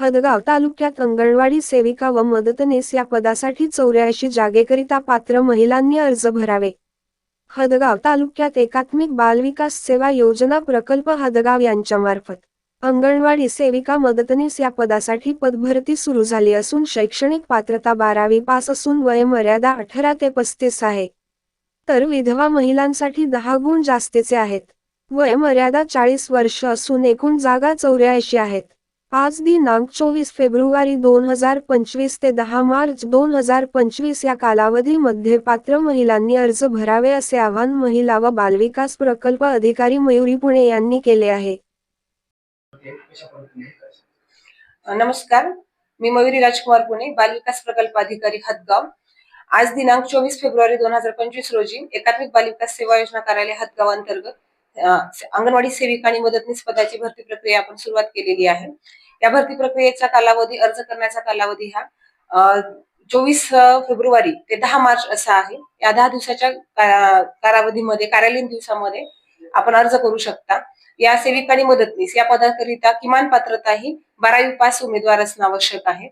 हदगाव तालुक्यात अंगणवाडी सेविका व मदतनीस या पदासाठी चौऱ्याऐंशी जागेकरिता पात्र महिलांनी अर्ज भरावे. हदगाव तालुक्यात एकात्मिक बालविकास सेवा योजना प्रकल्प हदगाव यांच्यामार्फत अंगणवाडी सेविका मदतनीस या पदासाठी पदभरती सुरू झाली असून शैक्षणिक पात्रता बारावी पास असून वयमर्यादा अठरा ते पस्तीस आहे. तर विधवा महिलांसाठी दहा गुण जास्तीचे आहेत. वयमर्यादा चाळीस वर्ष असून एकूण जागा चौऱ्याऐंशी आहेत. आज दिनांक चोवीस फेब्रुवारी दोन हजार पंचवीस ते दहा मार्च दोन हजार पंचवीस या कालावधीमध्ये पात्र महिलांनी अर्ज भरावे असे आवाहन महिला व बालविकास प्रकल्प अधिकारी मयुरी पुणे यांनी केले आहे. नमस्कार. मी मयुरी राजकुमार पुणे बालविकास प्रकल्प अधिकारी हदगाव. आज दिनांक चोवीस फेब्रुवारी दोन हजार पंचवीस रोजी एकात्मिक बालविकास सेवा योजना कार्यालय हदगाव अंतर्गत अंगणवाडी सेविका आणि मदतनीस पदाची भरती प्रक्रिया आपण सुरुवात केलेली आहे. या भरती प्रक्रियेचा कालावधी अर्ज करण्याचा कालावधी हा चोवीस फेब्रुवारी ते दहा मार्च असा आहे. या दहा दिवसाच्या कालावधीमध्ये कार्यालयीन दिवसामध्ये आपण अर्ज करू शकता. या सेविका आणि मदतनीस या पदाकरिता किमान पात्रता ही बारावी पास उमेदवार असणं आवश्यक आहे.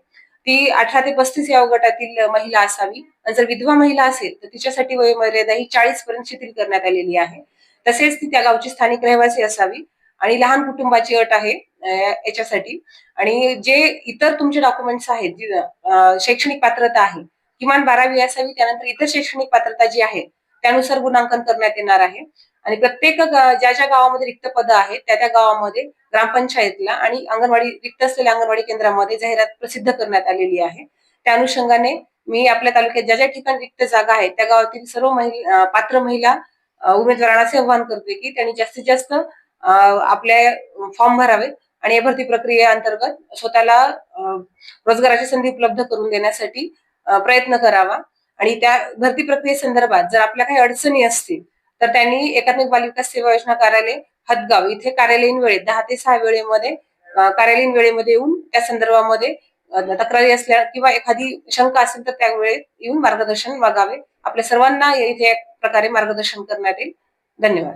ती अठरा ते पस्तीस या गटातील महिला असावी. आणि जर विधवा महिला असेल तर तिच्यासाठी वयोमर्यादा ही चाळीस पर्यंत शिथिल करण्यात आलेली आहे. तसेच ती त्या गावची स्थानिक रहिवासी असावी आणि लहान कुटुंबाची अट आहे याच्यासाठी. आणि जे इतर तुमचे डॉक्युमेंट्स आहेत जी शैक्षणिक पात्रता आहे किमान बारावी असावी त्यानंतर इतर शैक्षणिक पात्रता जी आहे त्यानुसार गुणांकन करण्यात येणार आहे. आणि प्रत्येक ज्या ज्या गावामध्ये रिक्त पद आहेत त्या त्या गावामध्ये ग्रामपंचायतला आणि अंगणवाडी रिक्त असलेल्या अंगणवाडी केंद्रामध्ये जाहिरात प्रसिद्ध करण्यात आलेली आहे. त्या अनुषंगाने मी आपल्या तालुक्यात ज्या ज्या ठिकाणी रिक्त जागा आहेत त्या गावातील सर्व महिला पात्र महिला उमेदवारांना असे आवाहन करते की त्यांनी जास्तीत जास्त आपल्या आपले फॉर्म भरावे आणि या भरती प्रक्रियेअंतर्गत स्वतःला रोजगाराची संधी उपलब्ध करून देण्यासाठी प्रयत्न करावा. आणि त्या भरती प्रक्रियेसंदर्भात जर आपल्या काही अडचणी असतील तर त्यांनी एकात्मिक बालविकास सेवा योजना कार्यालय हदगाव इथे कार्यालयीन वेळेत दहा ते सहा वेळेमध्ये कार्यालयीन वेळेमध्ये येऊन त्या संदर्भामध्ये तक्रारी असल्या किंवा एखादी शंका असेल तर त्यावेळी येऊन मार्गदर्शन मागावे. आपल्या सर्वांना इथे एक प्रकारे मार्गदर्शन करण्यात येईल. धन्यवाद.